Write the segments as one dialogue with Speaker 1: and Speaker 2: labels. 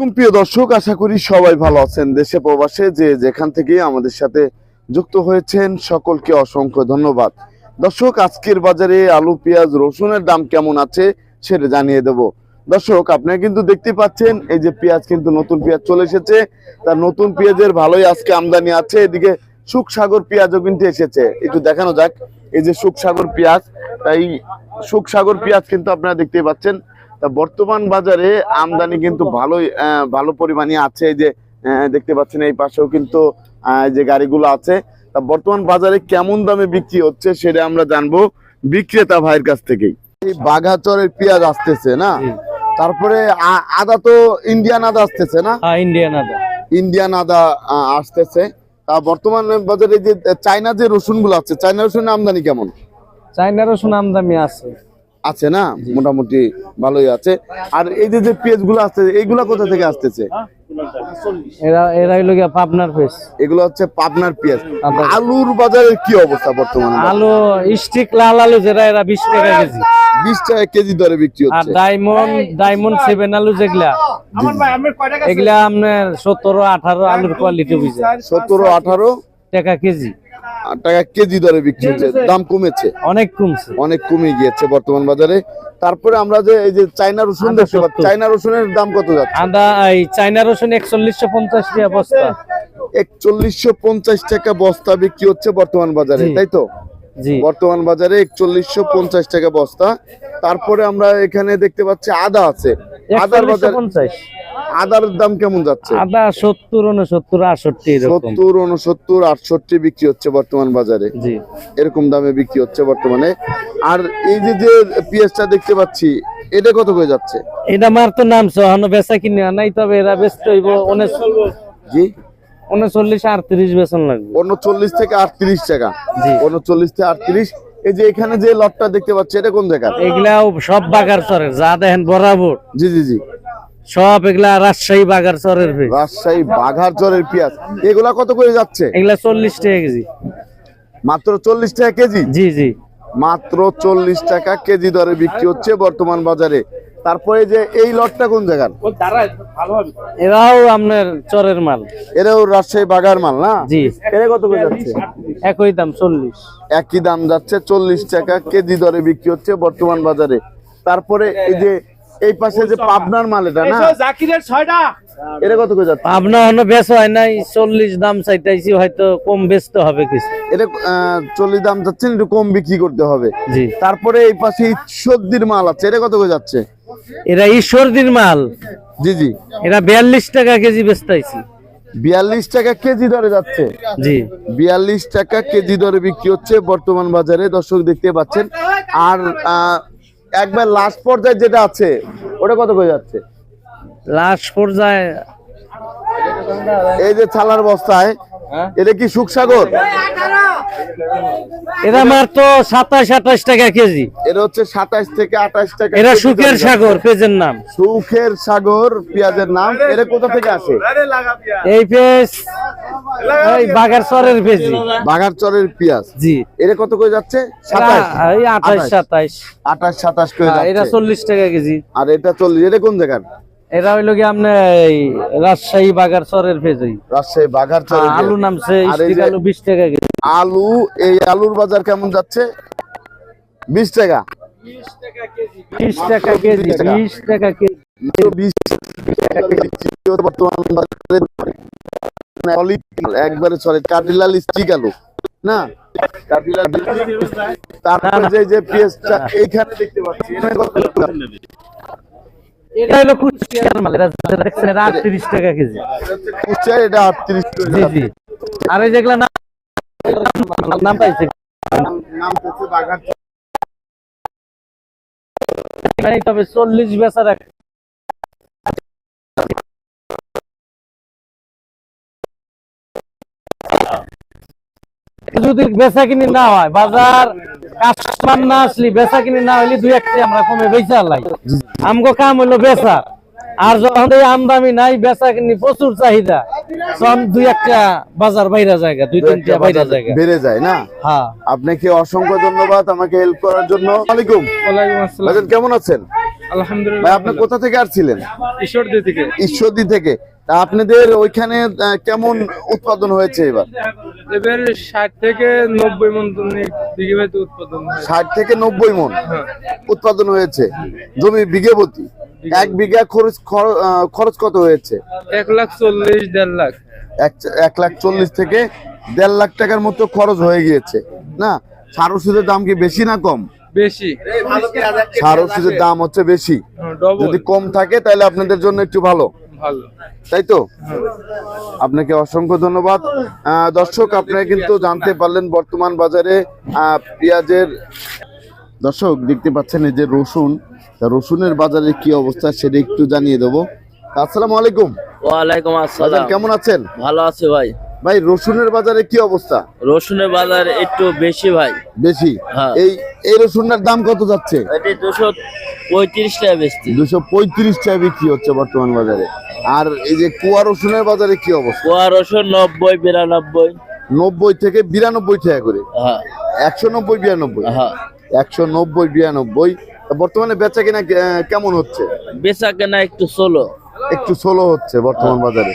Speaker 1: আসসালামাইকুম প্রিয় দর্শক, আশা করি সবাই ভালো আছেন। দেশে প্রবাসে যে যেখান থেকে আমাদের সাথে যুক্ত হয়েছেন, সকলকে অসংখ্য ধন্যবাদ। দর্শক, আজকের বাজারে আলু, পেঁয়াজ, রসুনের দাম কেমন আছে সেটা জানিয়ে দেব। দর্শক, আপনারা কিন্তু দেখতে পাচ্ছেন, এই যে পেঁয়াজ কিন্তু নতুন পেঁয়াজ চলে এসেছে। তার নতুন পেঁয়াজের ভালোই আজকে আমদানি আছে। এদিকে সুখসাগর পেঁয়াজও কিন্তু এসেছে। একটু দেখানো যাক, এই যে সুখসাগর পেঁয়াজ, তাই সুখসাগর পেঁয়াজ কিন্তু আপনারা দেখতে পাচ্ছেন। বর্তমান বাজারে আমদানি কিন্তু ভালোই ভালো পরিমাণে আছে। এই যে দেখতে পাচ্ছেন এই পাশেও কিন্তু যে গাড়িগুলো আছে। তা বর্তমান বাজারে কেমন দামে বিক্রি হচ্ছে সেটা আমরা জানব বিক্রেতা ভাইয়ের কাছ থেকেই। এই বাঘাচরের পেঁয়াজ আসতেছে না? তারপরে আদা তো ইন্ডিয়ান আদা আসতেছে না?
Speaker 2: হ্যাঁ ইন্ডিয়ান আদা।
Speaker 1: ইন্ডিয়ান আদা আসতেছে। তা বর্তমান বাজারে যে চায়না যে রসুনগুলো আছে চাইনা রসুন আমদানি কেমন?
Speaker 2: চাইনা রসুন আমদানি আছে।
Speaker 1: আছে না? মোটামুটি ভালোই আছে। আর এই যে যে পেঁয়াজগুলো আসছে এইগুলা কোথা থেকে আসতেছে?
Speaker 2: এরা এরা গিয়া পাবনার ফেস
Speaker 1: এগুলো হচ্ছে পাবনার পেঁয়াজ। আলুর বাজারের কি অবস্থা বর্তমানে?
Speaker 2: আলু স্টিক লাল আলু যেটা এরা বিশ টাকা কেজি।
Speaker 1: বিশ টাকা কেজি দরে বিক্রি
Speaker 2: আর ডায়মন্ড ডায়মন্ড সেভেন আলু যেগুলা। এগুলা আপনার সতেরো আঠারো আলুর কোয়ালিটি বুঝে
Speaker 1: সতেরো আঠারো
Speaker 2: টাকা কেজি।
Speaker 1: টাকা কেজি দরে বিক্রি হচ্ছে। দাম কমেছে।
Speaker 2: অনেক কমছে।
Speaker 1: অনেক কমে গিয়েছে বর্তমান বাজারে। তারপরে আমরা যে এই যে চাইনা রসুন দেখতে পাচ্ছি। চাইনা রসুনের দাম কত যাচ্ছে?
Speaker 2: আদা এই চাইনা রসুন একচল্লিশশো পঞ্চাশ টাকা বস্তা।
Speaker 1: একচল্লিশশো পঞ্চাশ টাকা বস্তা বিক্রি হচ্ছে বর্তমান বাজারে তাই তো?
Speaker 2: জি।
Speaker 1: বর্তমান বাজারে একচল্লিশশো পঞ্চাশ টাকা বস্তা। তারপরে আমরা এখানে দেখতে পাচ্ছি আদা আছে। আদার বাজার আদার দাম কেমন যাচ্ছে?
Speaker 2: আদা সত্তর উনসত্তর আটষট্টি
Speaker 1: সত্তর উনসত্তর আটষট্টি বিক্রি হচ্ছে বর্তমান বাজারে।
Speaker 2: জি।
Speaker 1: এরকম দামে বিক্রি হচ্ছে বর্তমানে। আর এই যে যে পেঁয়াজটা দেখতে পাচ্ছি এটা কত করে যাচ্ছে?
Speaker 2: এটা মার তো নামছে এখনও বেচা কিনে নাই তবে এরা ব্যস্ত হইব
Speaker 1: জি?
Speaker 2: উনচল্লিশ আটত্রিশ বেতন লাগবে।
Speaker 1: উনচল্লিশ থেকে আটত্রিশ টাকা।
Speaker 2: জি।
Speaker 1: উনচল্লিশ থেকে আটত্রিশ। এই যে এখানে যে লটটা দেখতে পাচ্ছি এটা কোন জায়গা
Speaker 2: এগুলাও সব বাগার চরের যা দেখেন বরাবর।
Speaker 1: জি জি জি।
Speaker 2: সব এগুলা রাজশাহী বাগার চরের
Speaker 1: রাজশাহী বাঘার জ্বরের পেঁয়াজ। এগুলা কত করে যাচ্ছে?
Speaker 2: এগুলা চল্লিশ টাকা কেজি।
Speaker 1: মাত্র চল্লিশ টাকা কেজি?
Speaker 2: জি জি।
Speaker 1: মাত্র চল্লিশ টাকা কেজি দরে বিক্রি হচ্ছে বর্তমান বাজারে। তারপরে যে এই লটটা কোন জায়গার?
Speaker 2: এরাও আপনার চরের মাল।
Speaker 1: এরাও রাজশাহী বাগার মাল না?
Speaker 2: জি।
Speaker 1: এটা কত করে যাচ্ছে?
Speaker 2: একই দাম চল্লিশ।
Speaker 1: একই দাম যাচ্ছে চল্লিশ টাকা কেজি দরে বিক্রি হচ্ছে বর্তমান বাজারে। তারপরে এই যে এই পাশে যে পাবনার মাল এটা না?
Speaker 3: জাকিরের ছয়টা।
Speaker 1: এটা কত করে যাচ্ছে?
Speaker 2: পাবনা হনো বেচ হয় নাই চল্লিশ দাম চাইতেছি হয়তো কম বেচতে হবে কিছু।
Speaker 1: এটা চল্লিশ দাম যাচ্ছে না, একটু কম বিক্রি করতে হবে।
Speaker 2: জি।
Speaker 1: তারপরে এই পাশে সর্দির মাল আছে এটা কত করে যাচ্ছে?
Speaker 2: এরা ঈশ্বরদীর মাল।
Speaker 1: জি জি।
Speaker 2: এরা বিয়াল্লিশ টাকা কেজি বেচতেছি।
Speaker 1: বিয়াল্লিশ টাকা কেজি দরে যাচ্ছে।
Speaker 2: জি।
Speaker 1: বিয়াল্লিশ টাকা কেজি দরে বিক্রি হচ্ছে বর্তমান বাজারে দর্শক দেখতে পাচ্ছেন। আর আহ, একবার লাস্ট পর্যায়ে যেটা আছে ওটা কত করে যাচ্ছে?
Speaker 2: লাস্ট পর্যায়ে
Speaker 1: এই যে ছালার বস্তায় এটা কি সুখসাগর?
Speaker 2: এরা মার তো সাতাশ আঠাশ টাকা কেজি।
Speaker 1: এটা হচ্ছে সাতাশ থেকে আঠাশ টাকা
Speaker 2: এরা সুখের সাগর পেজের নাম।
Speaker 1: সুখের সাগর পেঁয়াজের নাম। এটা কোথা থেকে আসে?
Speaker 2: এই
Speaker 1: পেঁয়াজ
Speaker 2: জি।
Speaker 1: এটা কত করে যাচ্ছে? সাতাশ?
Speaker 2: এই আঠাশ সাতাশ।
Speaker 1: আঠাশ সাতাশ করে
Speaker 2: হ্যাঁ, এটা চল্লিশ টাকা কেজি।
Speaker 1: আর এটা চল্লিশ এটা কোন জায়গার?
Speaker 2: এরা হইল কি আপনার রাজশাহী বাগার চরের পেজ
Speaker 1: রাজশাহী
Speaker 2: হ্যাঁ, আলু
Speaker 1: পেঁয়াজ।
Speaker 2: নামছে আলু বিশ টাকা কেজি।
Speaker 1: আলু এই আলুর বাজার কেমন যাচ্ছে? বিশ টাকা।
Speaker 2: বিশ টাকা কেজি
Speaker 1: বিশ।
Speaker 2: কেজি।
Speaker 1: একবারে সলিড কাটিলাল স্টিক আলু না? তারপরে যে যে পেঁয়াজটা এইখানে দেখতে পাচ্ছি।
Speaker 2: এটা হলো কুচিয়ার মাল এটা দেখছেন এটা আটত্রিশ টাকা কেজি।
Speaker 1: এটা এটা আটত্রিশ
Speaker 2: জি জি। আর এই যেগুলা নাম নাম পাইছে।
Speaker 1: নাম হচ্ছে বাঘার
Speaker 2: তবে চল্লিশ বেচার এক যদি বেচা কিনি না হয় বাজার কাস্টমার না আসলি বেচা কিনি না হইলে দুই একটা আমরা কমে বেচা লাই। আমগো কাম হইল বেচা আর যখন এই আমদামি নাই বেচা কিনি প্রচুর চাহিদা। তখন দুই একটা বাজার বাইরে জায়গা দুই তিনটা বাইরে জায়গা।
Speaker 1: বেড়ে যায় না?
Speaker 2: হ্যাঁ।
Speaker 1: আপনাকে অসংখ্য ধন্যবাদ আমাকে হেল্প করার জন্য। ওয়ালাইকুম
Speaker 2: ওয়ালাইকুম আসসালাম।
Speaker 1: কেমন আছেন? ভাই
Speaker 3: আলহামদুলিল্লাহ
Speaker 1: আপনি কোথা থেকে আসছিলেন?
Speaker 3: ঈশ্বরদী থেকে।
Speaker 1: ঈশ্বরদী থেকে। তা আপনাদের ওইখানে কেমন উৎপাদন হয়েছে এবার?
Speaker 3: এবার ষাট থেকে নব্বই মন উৎপাদন হয়
Speaker 1: ষাট থেকে নব্বই মন
Speaker 3: হ্যাঁ।
Speaker 1: উৎপাদন হয়েছে। জমি বিঘে প্রতি। এক বিঘা খরচ খর- খরচ কত হয়েছে?
Speaker 3: এক লাখ চল্লিশ দেড় লাখ।
Speaker 1: এক লাখ চল্লিশ থেকে দেড় লাখ টাকার মতো খরচ হয়ে গিয়েছে। না সার ওষুধের দাম কি বেশি না কম?
Speaker 3: বেশি।
Speaker 1: সার ওষুধের দাম হচ্ছে বেশি। যদি কম থাকে তাহলে আপনাদের জন্য একটু ভালো।
Speaker 3: ভালো।
Speaker 1: তাই তো? আপনাকে অসংখ্য ধন্যবাদ। আহ, দর্শক আপনারা কিন্তু জানতে পারলেন বর্তমান বাজারে পেঁয়াজের দর্শক দেখতে পাচ্ছেন এই যে রসুন তা রসুনের বাজারে কি অবস্থা সেটা একটু জানিয়ে দেবো। আসসালামু আলাইকুম।
Speaker 4: ওয়ালাইকুম আসসালাম।
Speaker 1: কেমন আছেন?
Speaker 4: ভালো আছে ভাই।
Speaker 1: ভাই রসুনের বাজারে কি অবস্থা?
Speaker 4: রসুনের বাজার একটু বেশি ভাই।
Speaker 1: বেশি?
Speaker 4: হ্যাঁ।
Speaker 1: এই এই রসুনের দাম কত যাচ্ছে?
Speaker 4: এটি দুশো পঁয়ত্রিশ টাকা বেচতি
Speaker 1: দুশো পঁয়ত্রিশ টাকা বিক্রি হচ্ছে বর্তমান বাজারে। আর এই যে কুয়া রসুনের বাজারে কি অবস্থা?
Speaker 4: কোয়া রসুন নব্বই বিরানব্বই।
Speaker 1: নব্বই থেকে বিরানব্বই টাকা করে।
Speaker 4: হ্যাঁ।
Speaker 1: একশো নব্বই বিরানব্বই।
Speaker 4: হ্যাঁ।
Speaker 1: একশো নব্বই বিরানব্বই। তা বর্তমানে বেচা কেনা কেমন হচ্ছে?
Speaker 4: বেচা কেনা একটু ষোলো।
Speaker 1: একটু স্লো হচ্ছে বর্তমান বাজারে।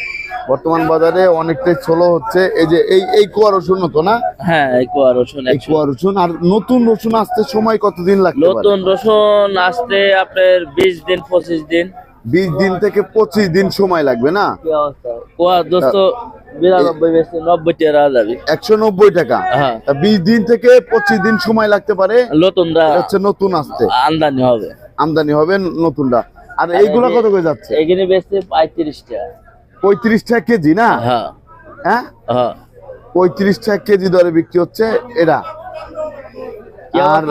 Speaker 1: বর্তমান বাজারে অনেকটাই স্লো হচ্ছে। এই যে এই এই কুয়া রসুন তো না?
Speaker 4: হ্যাঁ এই কোয়া রসুন
Speaker 1: এই কুয়া রসুন আর নতুন রসুন আসতে সময় কতদিন পারে?
Speaker 4: নতুন রসুন আসতে আপনার বিশ দিন পঁচিশ দিন।
Speaker 1: বিশ দিন থেকে পঁচিশ দিন সময় লাগবে না?
Speaker 4: কোয়া দুশো
Speaker 1: একশো নব্বই টাকা।
Speaker 4: হ্যাঁ।
Speaker 1: বিশ দিন থেকে পঁচিশ দিন সময় লাগতে পারে।
Speaker 4: নতুনরা
Speaker 1: হচ্ছে নতুন আসতে।
Speaker 4: আমদানি হবে।
Speaker 1: আমদানি হবে নতুনটা আর এইগুলা কত করে যাচ্ছে?
Speaker 4: এখানে বেচতে পঁয়ত্রিশ টাকা।
Speaker 1: পঁয়ত্রিশ টাকা কেজি না?
Speaker 4: হ্যাঁ।
Speaker 1: হ্যাঁ?
Speaker 4: হ্যাঁ।
Speaker 1: পঁয়ত্রিশ টাকা কেজি দরে বিক্রি হচ্ছে আর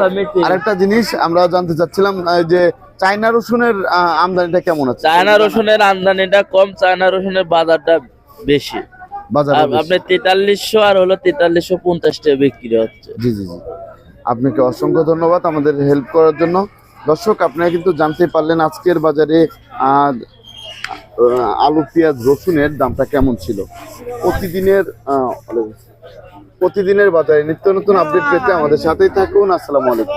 Speaker 1: আরেকটা জিনিস আমরা জানতে চাচ্ছিলাম যে চায়না রসুনের আমদানিটা কেমন আছে?
Speaker 4: চায়না রসুনের আমদানিটা কম চায়না রসুনের বাজারটা বেশি।
Speaker 1: বাজারে
Speaker 4: আপ- আপনার তেতাল্লিশশো আর হলো তেতাল্লিশশো পঞ্চাশ টাকা বিক্রি হচ্ছে।
Speaker 1: জি জি জি। আপনাকে অসংখ্য ধন্যবাদ আমাদের হেল্প করার জন্য। দর্শক আপনারা কিন্তু জানতে পারলেন আজকের বাজারে আলু পেঁয়াজ রসুনের দামটা কেমন ছিল। প্রতিদিনের প্রতিদিনের বাজারে নিত্য নতুন আপডেট পেতে আমাদের সাথেই থাকুন। আসসালামু আলাইকুম।